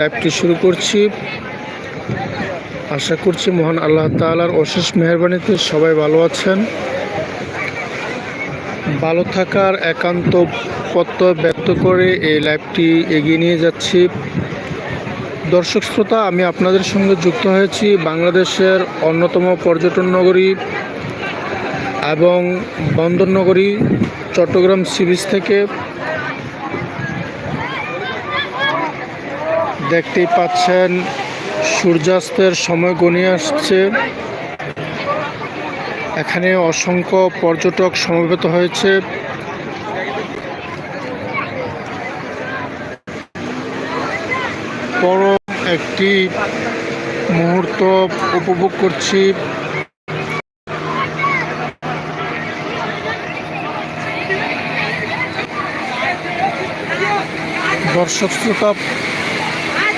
অ্যাপটি শুরু করছি। আশা করছি মহান আল্লাহ তাআলার অশেষ মেহরবানিতে সবাই ভালো আছেন। ভালো থাকার একান্ত প্রত্যয় ব্যক্ত করে এই লাইভটি এগিয়ে নিয়ে যাচ্ছি। দর্শক শ্রোতা, আমি আপনাদের সঙ্গে যুক্ত হয়েছি বাংলাদেশের অন্যতম পর্যটন নগরী এবং বন্দর নগরী চট্টগ্রাম সি থেকে। দেখতেই পাচ্ছেন, সূর্যাস্তের সময় গনিয়ে আসছে। এখানে অসংখ্য পর্যটক সমবেত হয়েছে। পরম একটি মুহূর্ত উপভোগ করছি। দর্শক শ্রোতা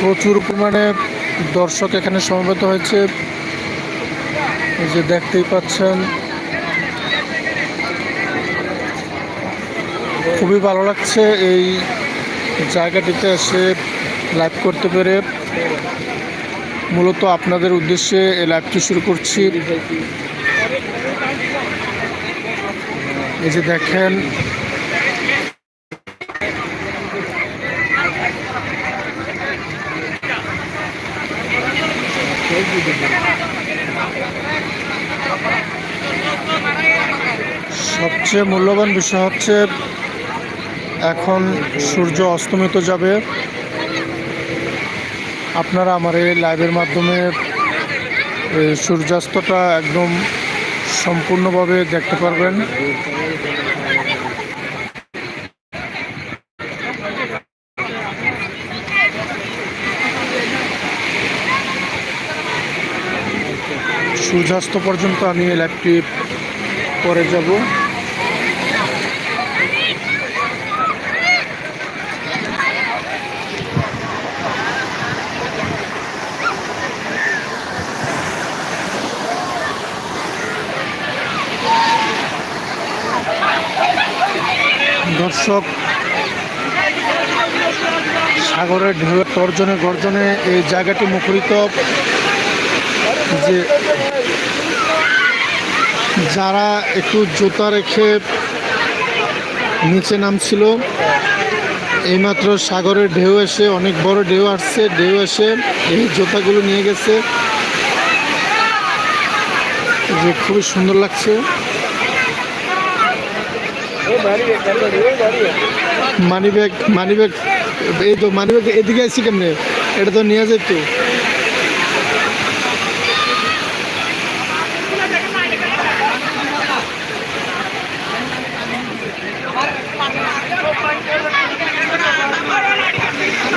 প্রচুর পরিমাণে দর্শক এখানে সমবেত হয়েছে। এই যে দেখতেই পাচ্ছেন। খুবই ভালো লাগছে এই জায়গাটিতে এসে লাইভ করতে পেরে। মূলত আপনাদের উদ্দেশ্যে এই লাইভটি শুরু করছি। এই যে দেখেন সবচেয়ে মূল্যবান বিষয় হচ্ছে, এখন সূর্য অস্তমিত যাবে। আপনারা আমার এই লাইভের মাধ্যমে সূর্যাস্তটা একদম সম্পূর্ণভাবে দেখতে পারবেন। সূর্যাস্ত পর্যন্ত আমি এই করে যাব। দর্শক, সাগরের ঢেউয়ের তর্জনে গর্জনে এই জায়গাটি মুখরিত। যে যারা একটু জুতা রেখে নিচে নামছিল, এইমাত্র সাগরের ঢেউ এসে অনেক বড় ঢেউ আসছে, ঢেউ এসে এই জুতাগুলো নিয়ে গেছে। যে খুবই সুন্দর লাগছে। মানি ব্যাগ মানি ব্যাগ এই তো মানি ব্যাগ এদিকে আসছি কেমনে? এটা তো নিয়ে যেত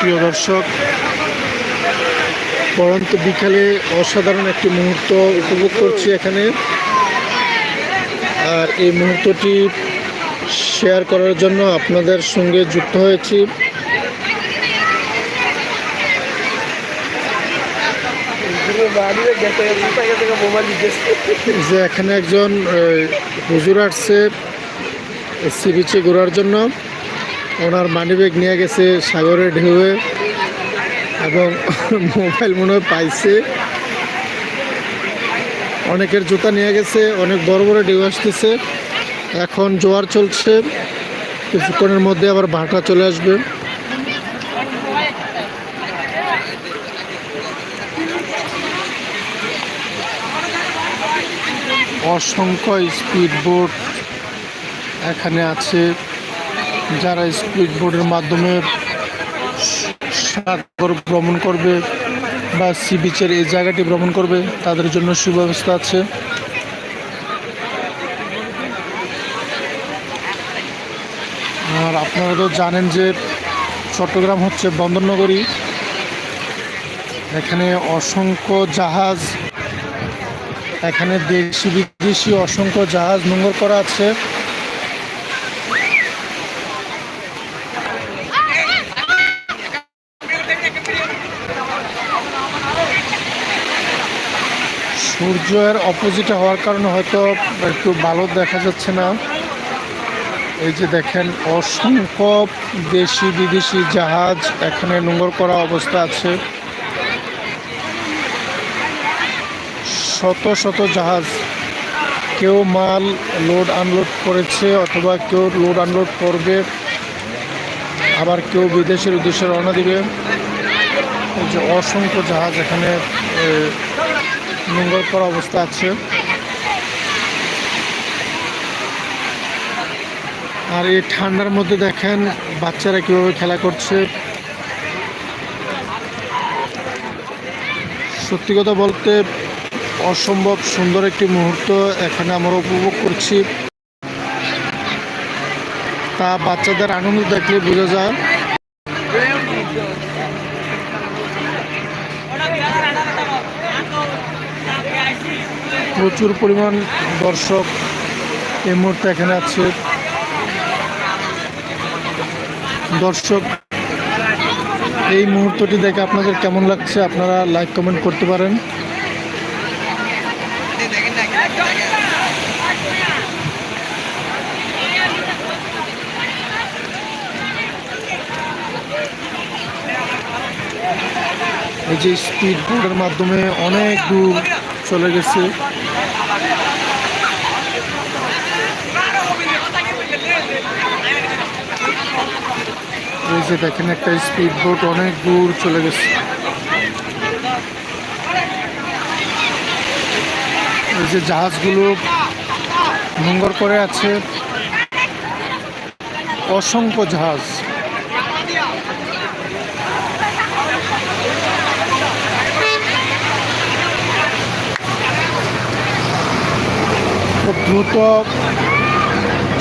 প্রিয় দর্শক, পরন্ত বিকালে অসাধারণ একটি মুহূর্ত উপভোগ করছি এখানে। আর এই মুহূর্তটি শেয়ার করার জন্য আপনাদের সঙ্গে যুক্ত হয়েছি। যে এখানে একজন হুজুর আসছে সি বিচে ঘোরার জন্য। ওনার মানিব্যাগ নিয়ে গেছে সাগরের ঢেউয়ে এবং মোবাইল মনে হয় পাইছে। অনেকের জুতা নিয়ে গেছে, অনেক বড় বড় ঢেউ আসতেছে। এখন জোয়ার চলছে, কিছুক্ষণের মধ্যে আবার ভাটা চলে আসবে। অসংখ্য স্পিড বোট এখানে আছে, যারা স্পিড বোটের মাধ্যমে সাগর ভ্রমণ করবে বা সি বিচের এই জায়গাটি ভ্রমণ করবে, তাদের জন্য সুব্যবস্থা আছে আর আপনারা তো জানেন যে চট্টগ্রাম হচ্ছে বন্দরনগরী। এখানে অসংখ্য জাহাজ, এখানে দেশি বিদেশি অসংখ্য জাহাজ নোংর করা আছে। সূর্যের অপোজিটে হওয়ার কারণে হয়তো একটু ভালো দেখা যাচ্ছে না। এই যে দেখেন, অসংখ্য দেশি বিদেশি জাহাজ এখানে নোংর করা অবস্থা আছে। শত শত জাহাজ। কেউ মাল লোড আনলোড করেছে অথবা কেউ লোড আনলোড করবে, আবার কেউ বিদেশের উদ্দেশ্যে রওনা দিবে। যে অসংখ্য জাহাজ এখানে নোংর করা অবস্থা আছে। আর এই ঠান্ডার মধ্যে দেখেন বাচ্চারা কীভাবে খেলা করছে। সত্যি কথা বলতে অসম্ভব সুন্দর একটি মুহূর্ত এখানে আমরা উপভোগ করছি। তা বাচ্চাদের আনন্দ দেখলে বোঝা যায়। প্রচুর পরিমাণ দর্শক এই মুহূর্তে এখানে আছে। দর্শক, এই মুহূর্তটি দেখে আপনাদের কেমন লাগছে? আপনারা লাইক কমেন্ট করতে পারেন। এই যে স্পিড বোর্ডের মাধ্যমে অনেক দূর চলে গেছে। যে দেখেন, একটা স্পিড বোট অনেক দূর চলে গেছে। এই যে জাহাজগুলো নোংর করে আছে। অসংখ্য জাহাজ। খুব দ্রুত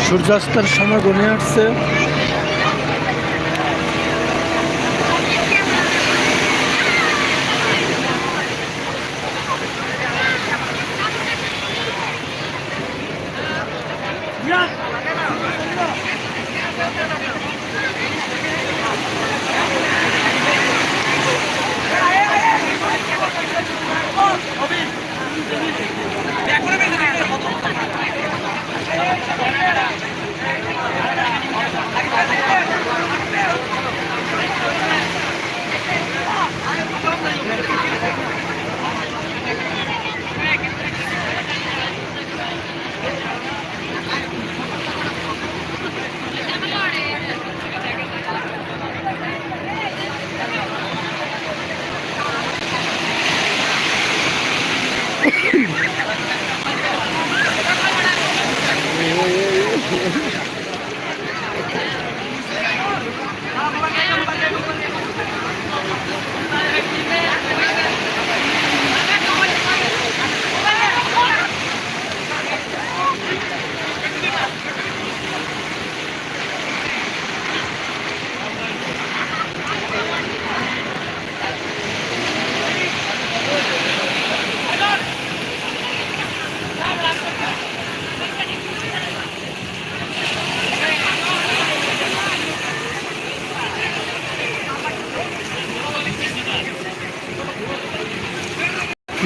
সূর্যাস্তের সময় গনে আসছে।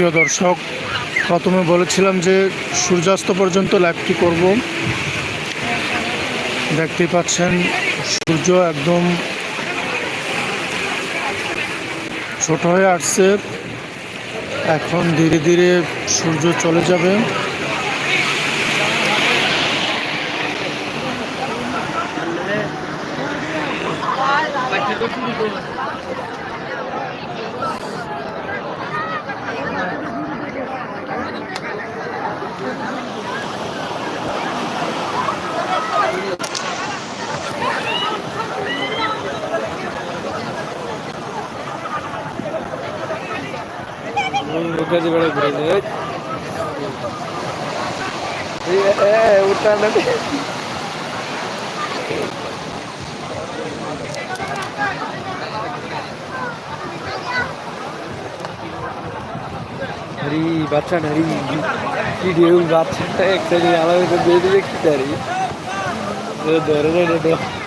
প্রিয় দর্শক, প্রথমে বলেছিলাম যে সূর্যাস্ত পর্যন্ত লাইভটি করব। দেখতেই পাচ্ছেন, সূর্য একদম ছোট হয়ে আসছে। এখন ধীরে ধীরে সূর্য চলে যাবে। উঠে বেড়ে ঘুরে যায় উঠা না হরি বাচ্চা নারি কি ঢেউ বাচ্চাটা একটা আলাদা করে দিয়ে দিলে কি তারি ধরে না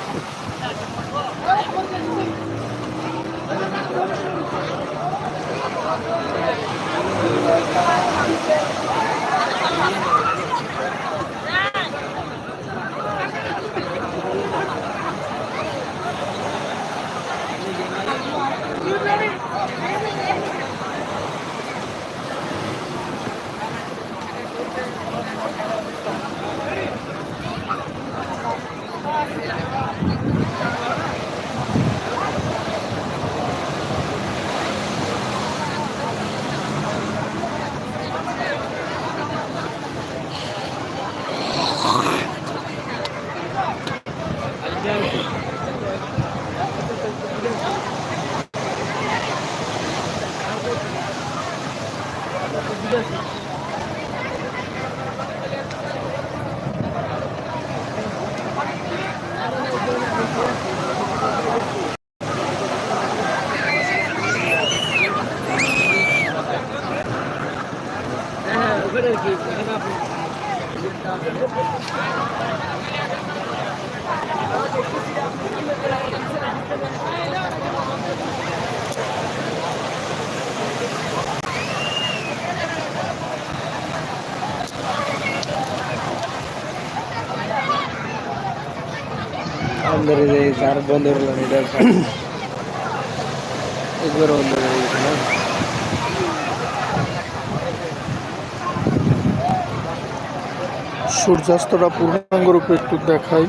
সূর্যাস্তটা পূর্ণাঙ্গ রূপে একটু দেখাই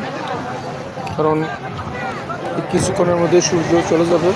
কারণ কিছুক্ষণের মধ্যে সূর্য চলে যাবে।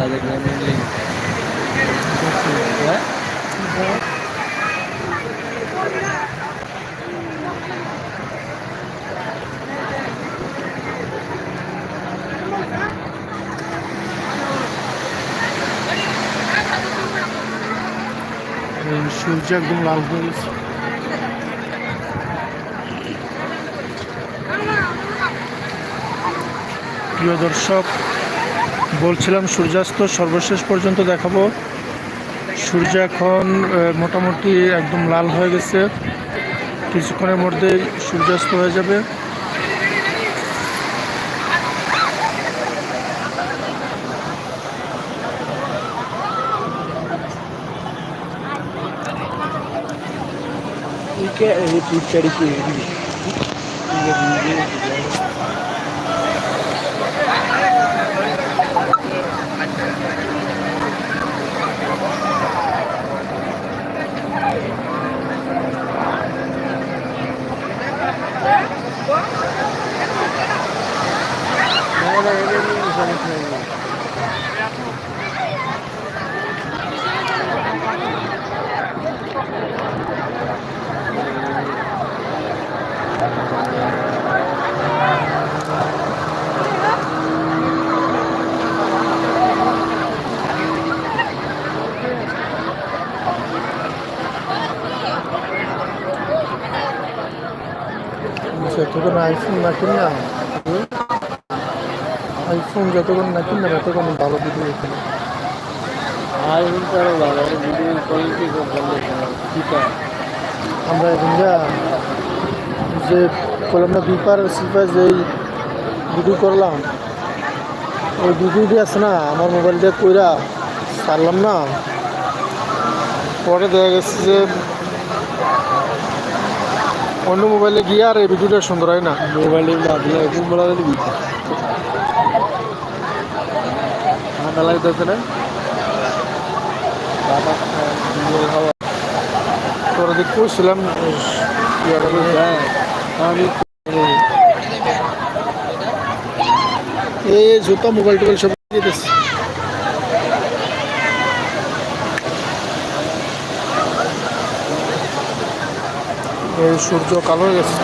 গ্রামে হ্যাঁ সূর্য একদম লাল হয়ে গেছে প্রিয় দর্শক বলছিলাম, সূর্যাস্ত সর্বশেষ পর্যন্ত দেখাবো। সূর্য এখন মোটামুটি একদম লাল হয়ে গেছে। কিছুক্ষণের মধ্যে সূর্যাস্ত হয়ে যাবে। kiri. Ini dia. Mana iPhone না কিনলাম আইফোন যতক্ষণ না কিনলাম এতক্ষণ ভালো ভিডিও এখানে আর এখন তারা ভালো ভিডিও কোয়ালিটি খুব ভালো ঠিক আছে। আমরা এখন যা যে করলাম না বিপার সিপার যেই ভিডিও করলাম ওই ভিডিওটি আছে না আমার মোবাইল দিয়ে কইরা ছাড়লাম না। পরে দেখা গেছে যে অন্য মোবাইলে গিয়ে আর এই ভিডিওটা সুন্দর হয় না। মাধ্যমে এখন বলা বিদ্যা ঠান্ডা লাগতেছে না? পরে দিক করছিলাম এই জুতা মোবাইল টোবাইল সব দিয়ে এই সূর্য কালো হয়ে গেছে।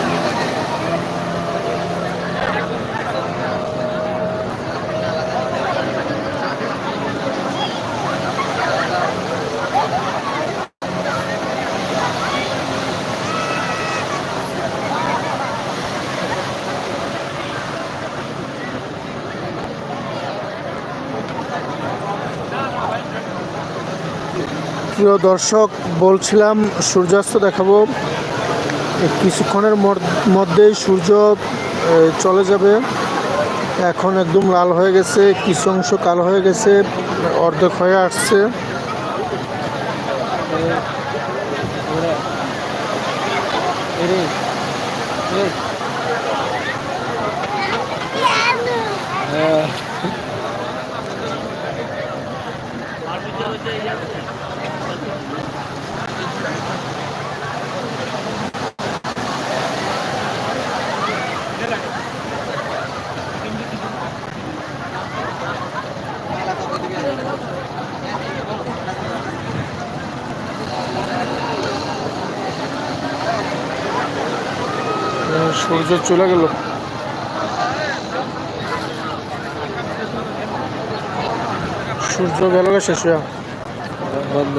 প্রিয় দর্শক বলছিলাম সূর্যাস্ত দেখাবো। কিছুক্ষণের মধ্যেই সূর্য চলে যাবে। এখন একদম লাল হয়ে গেছে, কিছু অংশ কালো হয়ে গেছে, অর্ধেক হয়ে আসছে এরে এই হ্যাঁ এ, সূর্য চলে গেল। সূর্য গেল শেষ। হয়ে বন্ধ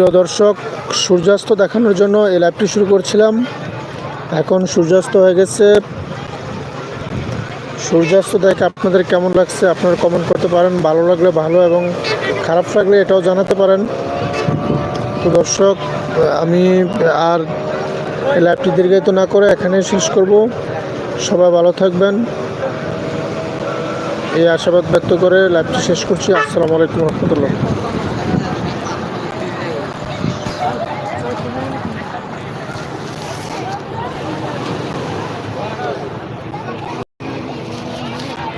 প্রিয় দর্শক, সূর্যাস্ত দেখানোর জন্য এই লাইভটি শুরু করছিলাম। এখন সূর্যাস্ত হয়ে গেছে। সূর্যাস্ত দেখে আপনাদের কেমন লাগছে আপনারা কমেন্ট করতে পারেন। ভালো লাগলে ভালো এবং খারাপ লাগলে এটাও জানাতে পারেন। তো দর্শক, আমি আর এই লাইভটি দীর্ঘায়িত না করে এখানে শেষ করব। সবাই ভালো থাকবেন। এই আশাবাদ ব্যক্ত করে লাইভটি শেষ করছি। আসসালামু আলাইকুম রহমতুল্লাহ।